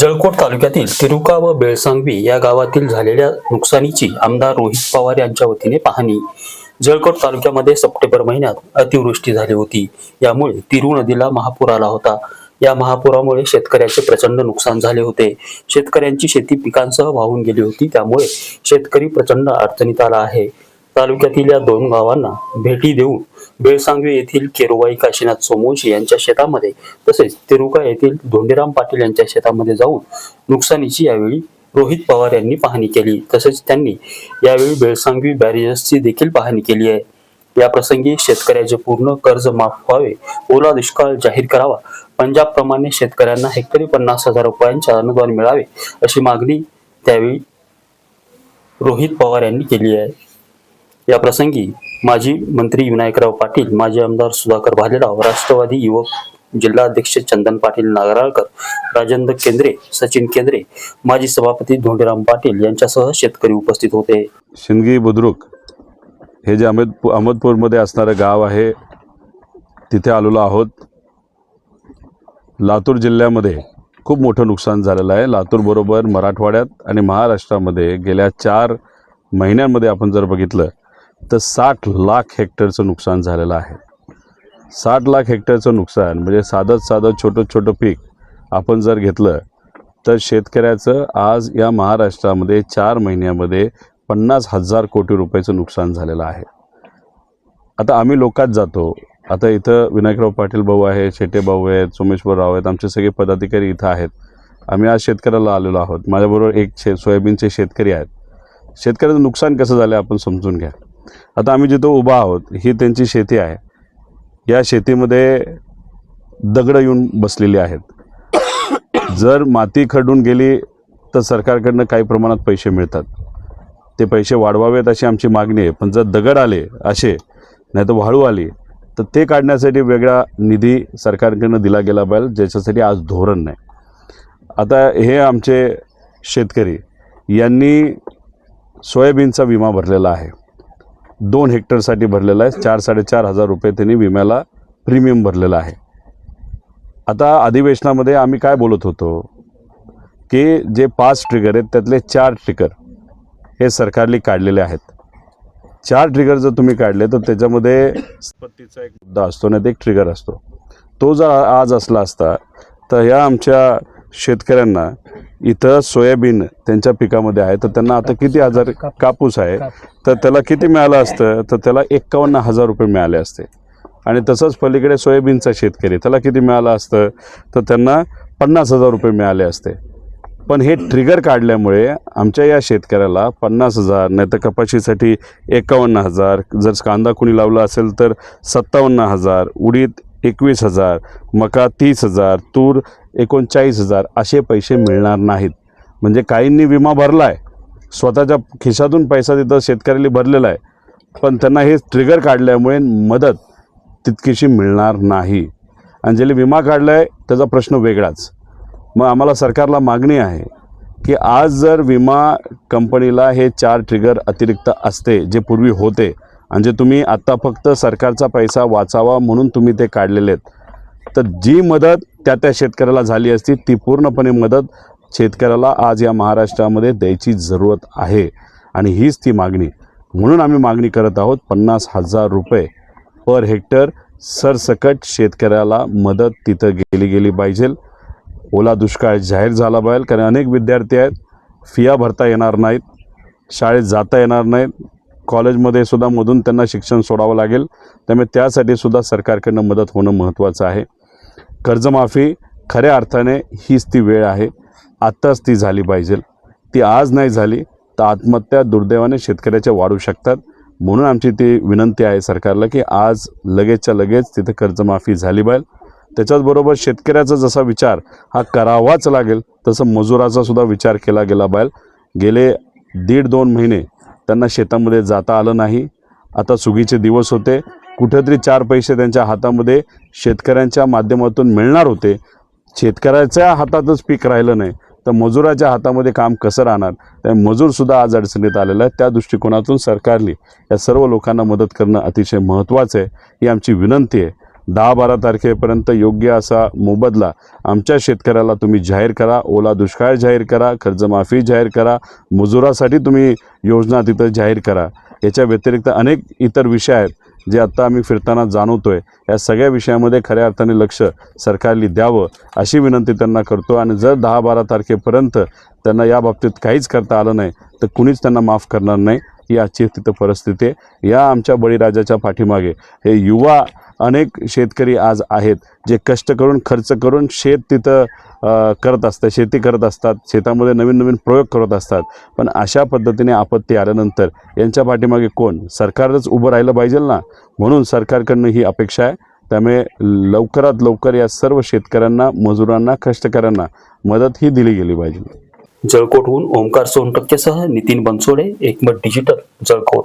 जळकोट तालुक्यातील तिरुका व बेळसांगवी या गावातील झालेल्या नुकसानीची आमदार रोहित पवार यांच्या वतीने पाहणी. जळकोट तालुक्यामध्ये सप्टेंबर महिन्यात अतिवृष्टी झाली होती. यामुळे तिरू नदीला महापूर आला होता. या महापुरामुळे शेतकऱ्याचे प्रचंड नुकसान झाले होते. शेतकऱ्यांची शेती पिकांसह वाहून गेली होती. त्यामुळे शेतकरी प्रचंड अडचणीत आला आहे. तालुक्यातील या दोन गावांना भेटी देऊन बेळसांगवी येथील केरुबाई काशीनाथ सोमवंशी यांच्या शेतामध्ये तसेच तिरुका येथील धोंडीराम पाटील यांच्या शेतामध्ये जाऊन नुकसानीची यावेळी रोहित पवार यांनी पाहणी केली. तसेच त्यांनी यावेळी बेळसांगवी बॅरियर्सची देखील पाहणी केली आहे. या प्रसंगी शेतकऱ्याचे पूर्ण कर्ज माफ व्हावे ओला दुष्काळ जाहीर करावा पंजाब प्रमाणे शेतकऱ्यांना हेक्टरी पन्नास हजार रुपयांचे अनुदान मिळावे अशी मागणी त्यावेळी रोहित पवार यांनी केली आहे. या प्रसंगी माजी मंत्री विनायकराव पाटील माजी आमदार सुधाकर भालेराव राष्ट्रवादी युवक जिल्हाध्यक्ष चंदन पाटील नागराळकर राजेंद्र केंद्रे सचिन केंद्रे माजी सभापती धोंडीराम पाटील यांच्यासह शेतकरी उपस्थित होते. शिंदगी बुद्रुक हे जे अहमद अहमदपूरमध्ये असणारं गाव आहे तिथे आलेलो आहोत. लातूर जिल्ह्यामध्ये खूप मोठं नुकसान झालेलं आहे. लातूरबरोबर मराठवाड्यात आणि महाराष्ट्रामध्ये गेल्या चार महिन्यांमध्ये आपण जर बघितलं तर साठ लाख हेक्टरचं नुकसान झालेलं आहे. साठ लाख हेक्टरचं नुकसान म्हणजे साधं साधं छोटं छोटं पीक आपण जर घेतलं तर शेतकऱ्याचं आज या महाराष्ट्रामध्ये चार महिन्यामध्ये पन्नास हजार कोटी रुपयाचं नुकसान झालेलं आहे. आता आम्ही लोकात जातो. आता इथं विनायकराव पाटील भाऊ आहे शेटे भाऊ आहेत सोमेश्वर राव आहेत आमचे सगळे पदाधिकारी इथं आहेत. आम्ही आज शेतकऱ्याला आलेलो आहोत. माझ्याबरोबर एक शे सोयाबीनचे शेतकरी आहेत. शेतकऱ्याचं नुकसान कसं झालं आपण समजून घ्या. आता आम्ही जिथं उभा आहोत ही त्यांची शेती आहे. या शेतीमध्ये दगडं येऊन बसलेली आहेत. जर माती खडून गेली तर सरकारकडनं काही प्रमाणात पैसे मिळतात. ते पैसे वाढवावेत अशी आमची मागणी आहे. पण जर दगड आले असे नाही तर वाळू आली तर ते काढण्यासाठी वेगळा निधी सरकारकडनं दिला गेला पाहिजे ज्याच्यासाठी आज धोरण नाही. आता हे आमचे शेतकरी यांनी सोयाबीनचा विमा भरलेला आहे. दोन हेक्टरसाठी भरलेला आहे. चार साडेचार हजार रुपये त्यांनी विम्याला प्रीमियम भरलेला आहे. आता अधिवेशनामध्ये आम्ही काय बोलत होतो? की जे पाच ट्रिगर आहेत त्यातले चार ट्रिगर हे सरकारने काढलेले आहेत. चार ट्रिगर जर तुम्ही काढले तर त्याच्यामध्ये पत्तीचा एक मुद्दा असतो नाही एक ट्रिगर असतो. तो जर आज असला असता तर ह्या आमच्या शेतकऱ्यांना इथं सोयाबीन त्यांच्या पिकामध्ये आहे तर त्यांना आता किती हजार कापूस. आहे तर त्याला किती मिळालं असतं? तर त्याला एक्कावन्न हजार रुपये मिळाले असते. आणि तसंच पलीकडे सोयाबीनचा शेतकरी त्याला किती मिळालं असतं? तर त्यांना पन्नास हजार रुपये मिळाले असते. पण हे ट्रिगर काढल्यामुळे आमच्या या शेतकऱ्याला पन्नास हजार नाही तर कपाशीसाठी एकावन्न हजार जर कांदा कुणी लावला असेल तर सत्तावन्न हजार उडीद एकवीस हजार मका तीस हजार तूर एकोणचाळीस हजार असे पैसे मिळणार नाहीत. म्हणजे काहींनी विमा भरला आहे स्वतःच्या खिशातून पैसा तिथं शेतकऱ्याला भरलेला आहे पण त्यांना हे ट्रिगर काढल्यामुळे मदत तितकीशी मिळणार नाही. आणि ज्याला विमा काढला आहे त्याचा प्रश्न वेगळाच. मग आम्हाला सरकारला मागणी आहे की आज जर विमा कंपनीला हे चार ट्रिगर अतिरिक्त असते जे पूर्वी होते आणि जे तुम्ही आत्ता फक्त सरकारचा पैसा वाचावा म्हणून तुम्ही ते काढलेले आहेत. तर जी मदत त्या त्या शेतकऱ्याला झाली असती ती पूर्णपणे मदत शेतकऱ्याला आज या महाराष्ट्रामध्ये द्यायची जरूरत आहे. आणि हीच ती मागणी. म्हणून आम्ही मागणी करत आहोत पन्नास हजार रुपये पर हेक्टर सरसकट शेतकऱ्याला मदत तिथं गेली गेली पाहिजे. ओला दुष्काळ जाहीर झाला पाहिजे कारण अनेक विद्यार्थी आहेत फिया भरता येणार नाहीत शाळेत जाता येणार नाहीत कॉलेजमध्ये सुद्धा मधून त्यांना शिक्षण सोडावं लागेल. त्यामुळे त्यासाठी सुद्धा सरकारकडनं मदत होणं महत्त्वाचं आहे. कर्जमाफी खऱ्या अर्थाने हीच ती वेळ आहे. आत्ताच ती झाली पाहिजे. ती आज नाही झाली तर आत्महत्या दुर्दैवाने शेतकऱ्याच्या वाढू शकतात. म्हणून आमची ती विनंती आहे सरकारला की आज लगेचच्या लगेच तिथे कर्जमाफी झाली पाहिजे. त्याच्याचबरोबर शेतकऱ्याचा जसा विचार हा करावाच लागेल तसं मजुराचा सुद्धा विचार केला गेला पाहिजे. गेले दीड दोन महिने त्यांना शेतामध्ये जाता आलं नाही. आता सुगीचे दिवस होते. कुठेतरी चार पैसे त्यांच्या हातामध्ये शेतकऱ्यांच्या माध्यमातून मिळणार होते. शेतकऱ्याच्या हातातच पीक राहिलं नाही. तर मजुराच्या हातामध्ये काम कसं राहणार? त्या मजूरसुद्धा आज अडचणीत आलेला आहे. त्या दृष्टिकोनातून सरकारने या सर्व लोकांना मदत करणं अतिशय महत्त्वाचं आहे. ही आमची विनंती आहे. दहा बारा तारखेपर्यंत योग्य असा मोबदला आमच्या शेतकऱ्याला तुम्ही जाहीर करा. ओला दुष्काळ जाहीर करा. कर्जमाफी जाहीर करा. मजुरासाठी तुम्ही योजना तिथं जाहीर करा. याच्या व्यतिरिक्त अनेक इतर विषय आहेत. जे आत्ता आम्ही फिरताना जाणवतोय या सगळ्या विषयामध्ये खऱ्या अर्थाने लक्ष सरकारने द्यावं अशी विनंती त्यांना करतो. आणि जर दहा बारा तारखेपर्यंत त्यांना या बाबतीत काहीच करता आलं नाही तर कुणीच त्यांना माफ करणार नाही. ही आजची तिथं परिस्थिती आहे. या आमच्या बळीराजाच्या पाठीमागे हे युवा अनेक शेतकरी आज आहेत जे कष्ट करून खर्च करून शेत तिथं करत असतात शेती करत असतात शेतामध्ये नवीन नवीन प्रयोग करत असतात. पण अशा पद्धतीने आपत्ती आल्यानंतर यांच्या पाठीमागे कोण? सरकारच उभं राहिलं पाहिजे ना? म्हणून सरकारकडनं ही अपेक्षा आहे. त्यामुळे लवकरात लवकर या सर्व शेतकऱ्यांना मजुरांना कष्टकऱ्यांना मदत ही दिली गेली पाहिजे. जळकोटहून ओमकार सोनटक्केसह नितीन बनसोडे एकमत digital Jalkot.